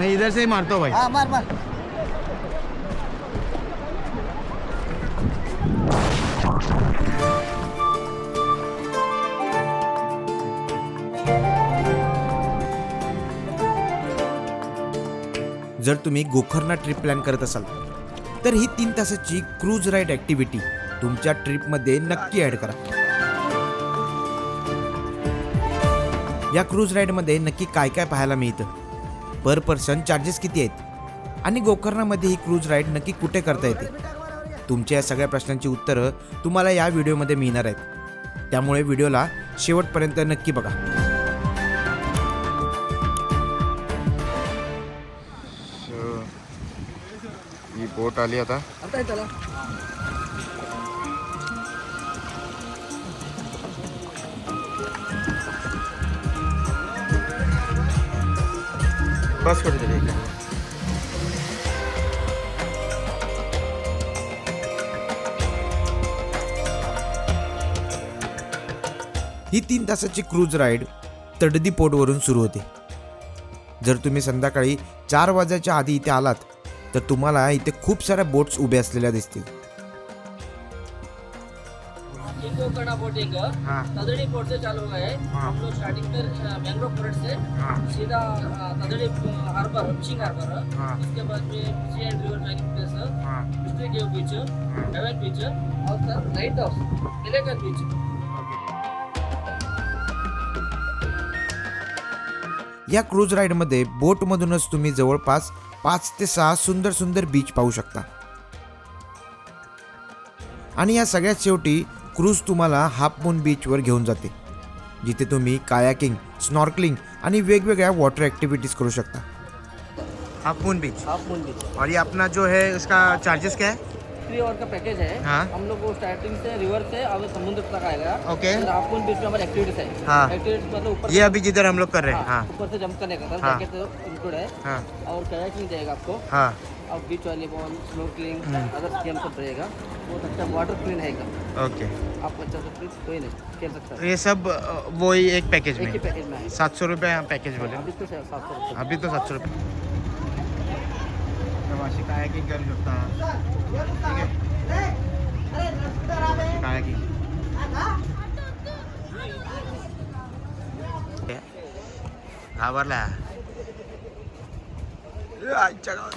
नहीं इधर से ही मारता हूँ भाई. हाँ मार मार. जर तुम्ही गोकर्णा ट्रिप प्लॅन करत असाल तर ही तीन तासाची क्रूज राईड ॲक्टिव्हिटी तुमच्या ट्रिपमध्ये नक्की ॲड करा. या क्रूज राईडमध्ये नक्की काय काय पाहायला मिळतं? पर पर्सन चार्जेस किती आहेत? आणि गोकर्णामध्ये ही क्रूज राईड नक्की कुठे करता येते? तुमच्या या सगळ्या प्रश्नांची उत्तरं तुम्हाला या व्हिडिओमध्ये मिळणार आहेत. त्यामुळे व्हिडिओला शेवटपर्यंत नक्की बघा. ही बोट आली आता. बस कुठेतरी इकडे. ही तीन तासाची क्रूज राईड तडदी पोर्टवरून सुरू होते जर तुम्ही संध्याकाळी चार वाजायच्या आधी इथे आलात तर तुम्हाला इथे खूप साऱ्या बोट्स उभ्या असलेल्या दिसतील गोकर्णा बोटिंग हाँ। तदड़ी पोर्ट से चालू हुआ है। हम लोग स्टार्टिंग में मैंग्रोव पोर्ट से सीधा तदड़ी हार्बर फिशिंग हार्बर। उसके बाद में sea and river trekking place हाँ। Mystery cave beach heaven beach और सर लाइट हाउस इलेगन बीच या क्रूज राईडमध्ये बोटमधूनच तुम्ही जवळपास पाच ते सहा सुंदर सुंदर बीच पाहू शकता. आणि या सगळ्यात शेवटी क्रूज तुम्हाला हाफ़ मून बीचवर घेऊन जाते जिथे तुम्ही कायाकिंग स्नॉर्कलिंग आणि वेगवेगळ्या वॉटर ॲक्टिव्हिटीज करू शकता. Half moon beach. Half moon beach. और ये अपना जो है उसका चार्जेस क्या है? थ्री आवर का पैकेज है. हाँ। हम लोग को स्टार्टिंग से रिवर से और समुद्र तक आएगा. ओके। फिर बीच में हमारे एक्टिविटीज़ है. हाँ। एक्टिविटीज़ मतलब ऊपर ये अभी जिधर हम लोग कर रहे हैं हाँ, हाँ. ऊपर से जंप करने का सर। पैकेज इंक्लूड है. हाँ. और कयाकिंग जाएगा आपको. हाँ. और बीच वॉलीबॉल स्नोकलिंग हम्म। अदर गेम सब रहेगा बहुत अच्छा वाटर क्लीन है एकदम। ओके। आप अच्छा से प्लीज़ कोई नहीं खेल सकता है। ये सब वो ही एक पैकेज में पैकेज में सात सौ रुपये पैकेज बोले अभी तो सात सौ रुपये अभी तो सातशे रुपये कायाकिंग करू शकता ठीक आहे कायाकिंग घाबरला ए, आईच्या गावात.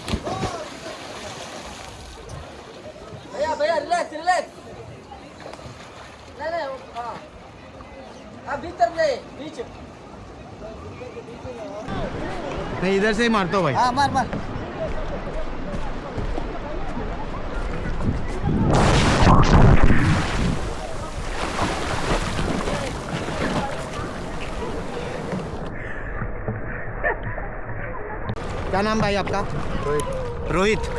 भैया भैया रिलैक्स रिलैक्स नहीं नहीं हाँ नहीं बीच नहीं इधर से ही मारता हूँ भाई हाँ मार मार क्या नाम भाई आपका? रोहित.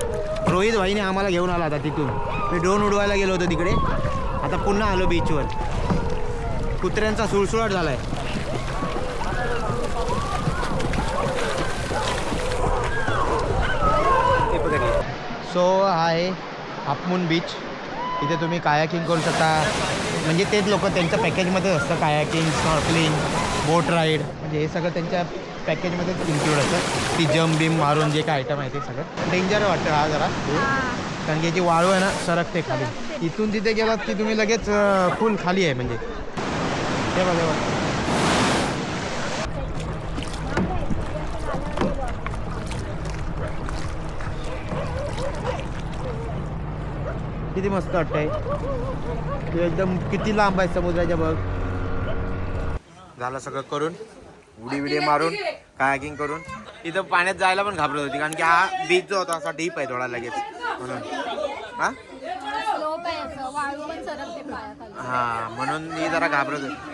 रोहित. भाईने आम्हाला घेऊन आला आता तिथून. मी ड्रोन उडवायला गेलो होतो तिकडे. आता पुन्हा आलो बीचवर कुत्र्यांचा सुळसुळाट झालाय. सो हा आहे हाफमून बीच इथे तुम्ही कायाकिंग करू शकता. म्हणजे तेच लोक त्यांच्या पॅकेजमध्येच असतं. कायाकिंग स्नॉर्कलिंग बोट राईड म्हणजे हे सगळं त्यांच्या पॅकेजमध्येच इन्क्लूड असतं ती जम बिम मारून जे काय आयटम आहे ते सगळं. डेंजर वाटतं हा जरा. कारण की याची वाळू आहे ना सरकते खाली. इथून तिथे गेलात की तुम्ही लगेच फुल खाली आहे म्हणजे. हे बघा. किती मस्त वाटतंय. ते एकदम किती लांब आहे समुद्राच्या बघ. झालं सगळं करून. उडी विडी मारून कायाकिंग करून इथं पाण्यात जायला पण घाबरत होती कारण की हा बीच जो होता असा डीप आहे थोडा लगेच. म्हणून. हा? हा म्हणून मी जरा घाबरत होती.